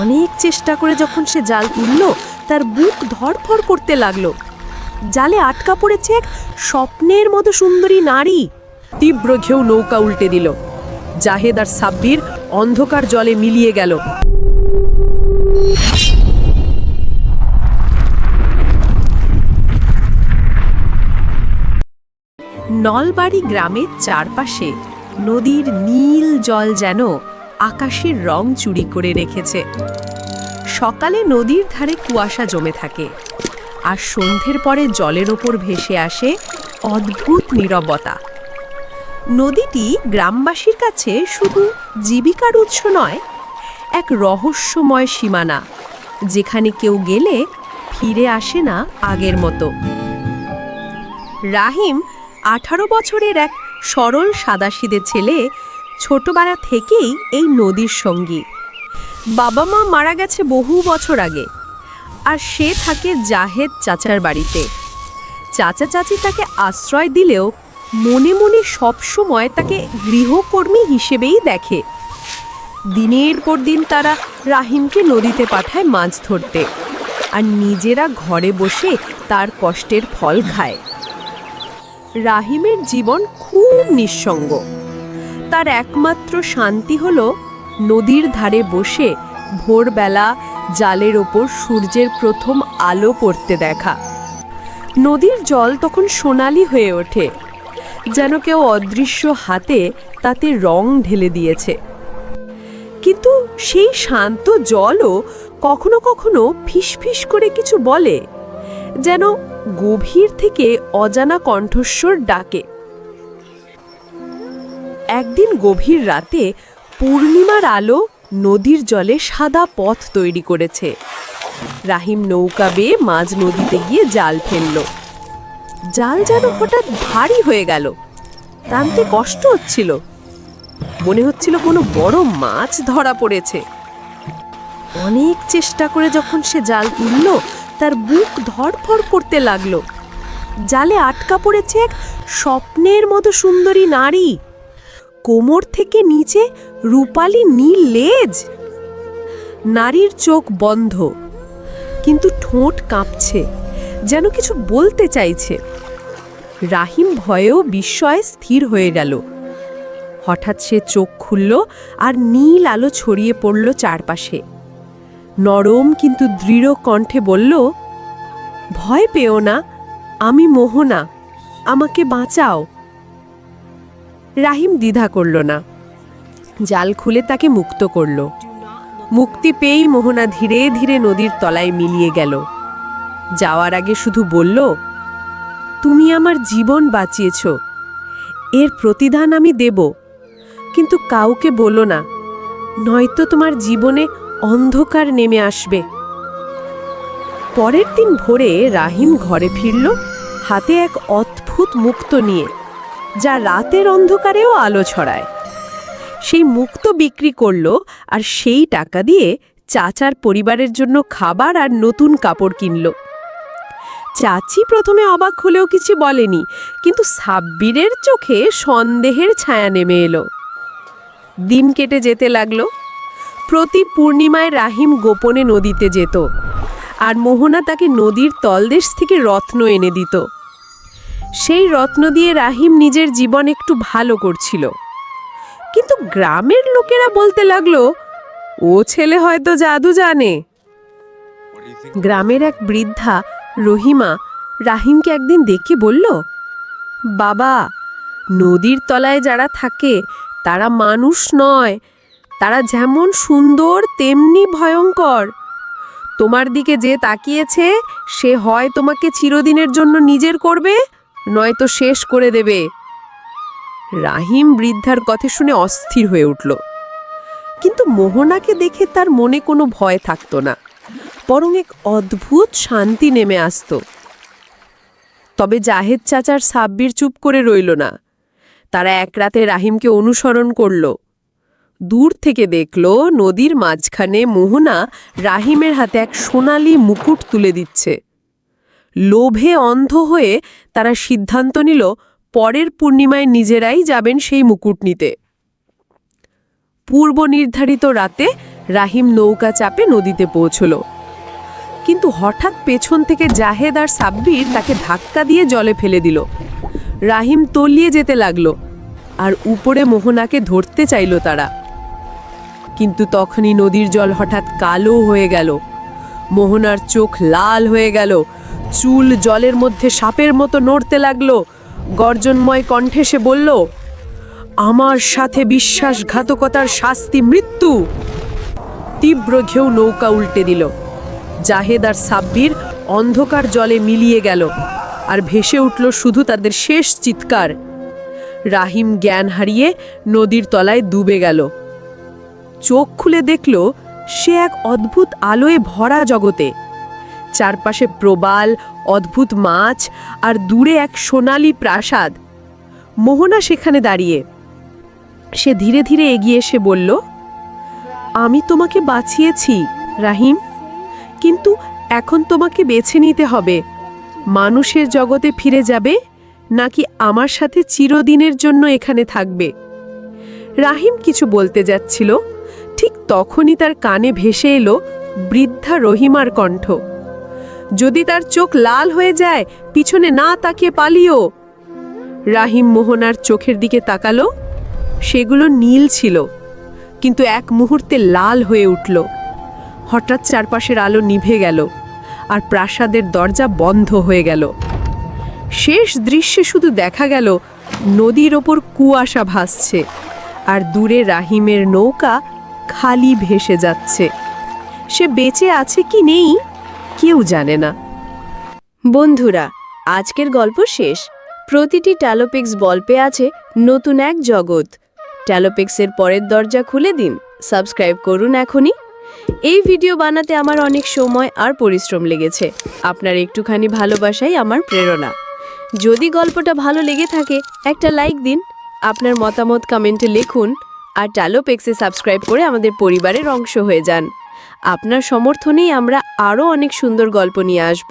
অনেক চেষ্টা করে যখন সে জাল তুলল, তার বুক ধরফর করতে লাগল। জালে আটকা পড়েছে এক স্বপ্নের মতো সুন্দরী নারী। তীব্র ঘেউ নৌকা উল্টে দিল। জাহেদ আর সাব্বির অন্ধকার জলে মিলিয়ে গেল। নলবাড়ি গ্রামের চারপাশে নদীর নীল জল যেন আকাশের রং চুরি করে রেখেছে। সকালে নদীর ধারে কুয়াশা জমে থাকে আর সন্ধ্যের পরে জলের ওপর ভেসে আসে অদ্ভুত নীরবতা। নদীটি গ্রামবাসীর কাছে শুধু জীবিকার উৎস নয়, এক রহস্যময় সীমানা, যেখানে কেউ গেলে ফিরে আসে না আগের মতো। রাহিম আঠারো বছরের এক সরল সাদাসিদে ছেলে ছোটবেলা থেকেই এই নদীর সঙ্গী। বাবা মা মারা গেছে বহু বছর আগে, আর সে থাকে জাহেদ চাচার বাড়িতে। চাচা চাচি তাকে আশ্রয় দিলেও মনে মনে সবসময় তাকে গৃহকর্মী হিসেবেই দেখে। দিনের পর দিন তারা রাহিমকে নদীতে পাঠায় মাছ ধরতে, আর নিজেরা ঘরে বসে তার কষ্টের ফল খায়। রাহিমের জীবন খুব নিঃসঙ্গ। তার একমাত্র শান্তি হল নদীর ধারে বসে ভোরবেলা জালের ওপর সূর্যের প্রথম আলো পড়তে দেখা। নদীর জল তখন সোনালি হয়ে ওঠে, যেন কেউ অদৃশ্য হাতে তাতে রং ঢেলে দিয়েছে। কিন্তু সেই শান্ত জলও কখনো কখনো ফিসফিস করে কিছু বলে, যেন গভীর থেকে অজানা কণ্ঠস্বর ডাকে। একদিন গভীর রাতে পূর্ণিমার আলো নদীর জলে সাদা পথ তৈরি করেছে। রাহিম নৌকা বেয়ে মাঝ নদীতে গিয়ে জাল ফেলল। জাল যেন হঠাৎ ভারী হয়ে গেল। টানতে কষ্ট হচ্ছিল। মনে হচ্ছিল কোনো বড় মাছ ধরা পড়েছে। অনেক চেষ্টা করে যখন সে জাল তুলল, তার বুক ধরফর করতে লাগল। জালে আটকা পড়েছে এক স্বপ্নের মতো সুন্দরী নারী। কোমর থেকে নিচে রূপালি নীল লেজ। নারীর চোখ বন্ধ, কিন্তু ঠোঁট কাঁপছে, যেন কিছু বলতে চাইছে। রাহিম ভয়েও বিস্ময়ে স্থির হয়ে গেল। হঠাৎ সে চোখ খুলল আর নীল আলো ছড়িয়ে পড়ল চারপাশে। নরম কিন্তু দৃঢ় কণ্ঠে বলল, ভয় পেও না, আমি মোহনা, আমাকে বাঁচাও। রাহিম দ্বিধা করল না। জাল খুলে তাকে মুক্ত করল। মুক্তি পেয়েই মোহনা ধীরে ধীরে নদীর তলায় মিলিয়ে গেল। যাওয়ার আগে শুধু বলল, তুমি আমার জীবন বাঁচিয়েছ। এর প্রতিদান আমি দেব। কিন্তু কাউকে বলো না, নয়তো তোমার জীবনে অন্ধকার নেমে আসবে পরের দিন ভোরে রাহিম ঘরে ফিরল, হাতে এক অদ্ভুত মুক্ত নিয়ে। যা রাতের অন্ধকারেও আলো ছড়ায়। সেই মুক্ত বিক্রি করল আর সেই টাকা দিয়ে চাচার পরিবারের জন্য খাবার আর নতুন কাপড় কিনল। চাচি প্রথমে অবাক হলেও কিছু বলেনি, কিন্তু সাব্বিরের চোখে সন্দেহের ছায়া নেমে এলো। দিন কেটে যেতে লাগল। প্রতি পূর্ণিমায় রাহিম গোপনে নদীতে যেত, আর মোহনা তাকে নদীর তলদেশ থেকে রত্ন এনে দিত। সেই রত্ন দিয়ে রাহিম নিজের জীবন একটু ভালো করছিল। কিন্তু গ্রামের লোকেরা বলতে লাগল, ও ছেলে হয়তো জাদু জানে। গ্রামের এক বৃদ্ধা, রহিমা, রাহিমকে একদিন দেখে বলল, বাবা, নদীর তলায় যারা থাকে, তারা মানুষ নয়। তারা যেমন সুন্দর, তেমনি ভয়ঙ্কর। তোমার দিকে যে তাকিয়েছে, সে হয় তোমাকে চিরদিনের জন্য নিজের করবে নয়তো শেষ করে দেবে। রাহিম বৃদ্ধার কথা শুনে অস্থির হয়ে উঠল। কিন্তু মোহনাকে দেখে তার মনে কোনো ভয় থাকতো না, বরং এক অদ্ভুত শান্তি নেমে আসতো। তবে জাহেদ চাচার সাব্বির চুপ করে রইল না। তারা এক রাতে রাহিমকে অনুসরণ করল। দূর থেকে দেখল নদীর মাঝখানে মোহনা রাহিমের হাতে এক সোনালি মুকুট তুলে দিচ্ছে। লোভে অন্ধ হয়ে তারা সিদ্ধান্ত নিল, পরের পূর্ণিমায় নিজেরাই যাবেন সেই মুকুট নিতে পূর্ব নির্ধারিত রাতে রাহিম নৌকা চাপে নদীতে পৌঁছলো। কিন্তু হঠাৎ পেছন থেকে জাহেদ আর সাব্বির তাকে ধাক্কা দিয়ে জলে ফেলে দিল। রাহিম তলিয়ে যেতে লাগল আর উপরে মোহনাকে ধরতে চাইল তারা। কিন্তু তখনই নদীর জল হঠাৎ কালো হয়ে গেল। মোহনার চোখ লাল হয়ে গেল। চুল জলের মধ্যে সাপের মতো নড়তে লাগল। গর্জনময় কণ্ঠে সে বলল, আমার সাথে বিশ্বাসঘাতকতার শাস্তি মৃত্যু! তীব্র ঘেউ নৌকা উল্টে দিল। জাহেদ আর সাব্বির অন্ধকার জলে মিলিয়ে গেল আর ভেসে উঠল শুধু তাদের শেষ চিৎকার। রাহিম জ্ঞান হারিয়ে নদীর তলায় ডুবে গেল। চোখ খুলে দেখল, সে এক অদ্ভুত আলোয় ভরা জগতে। চারপাশে প্রবাল, অদ্ভুত মাছ আর দূরে এক সোনালী প্রাসাদ। মোহনা সেখানে দাঁড়িয়ে। সে ধীরে ধীরে এগিয়ে এসে বলল, আমি তোমাকে বাঁচিয়েছি, রাহিম। কিন্তু এখন তোমাকে বেছে নিতে হবে। মানুষের জগতে ফিরে যাবে নাকি আমার সাথে চিরদিনের জন্য এখানে থাকবে? রাহিম কিছু বলতে যাচ্ছিল। ঠিক তখনই তার কানে ভেসে এলো বৃদ্ধা রহিমার কণ্ঠ। যদি তার চোখ লাল হয়ে যায়, পিছনে না তাকিয়ে পালিও। রাহিম মোহনার চোখের দিকে তাকালো, সেগুলো নীল ছিল, কিন্তু এক মুহূর্তে লাল হয়ে উঠল। হঠাৎ চারপাশের আলো নিভে গেল, আর প্রাসাদের দরজা বন্ধ হয়ে গেল। শেষ দৃশ্যে শুধু দেখা গেল, নদীর ওপর কুয়াশা ভাসছে, আর দূরে রাহিমের নৌকা খালি ভেসে যাচ্ছে। সে বেঁচে আছে কি নেই? কেউ জানে না। বন্ধুরা, আজকের গল্প শেষ। প্রতিটি ট্যালোপিক্স গল্পে আছে নতুন এক জগৎ। ট্যালোপিক্সের পরের দরজা খুলে দিন। সাবস্ক্রাইব করুন এখনই। এই ভিডিও বানাতে আমার অনেক সময় আর পরিশ্রম লেগেছে। আপনার একটুখানি ভালোবাসাই আমার প্রেরণা। যদি গল্পটা ভালো লেগে থাকে, একটা লাইক দিন, আপনার মতামত কমেন্টে লিখুন, আর ট্যালোপেক্সে সাবস্ক্রাইব করে আমাদের পরিবারের অংশ হয়ে যান। আপনার সমর্থনেই আমরা আরও অনেক সুন্দর গল্প নিয়ে আসব।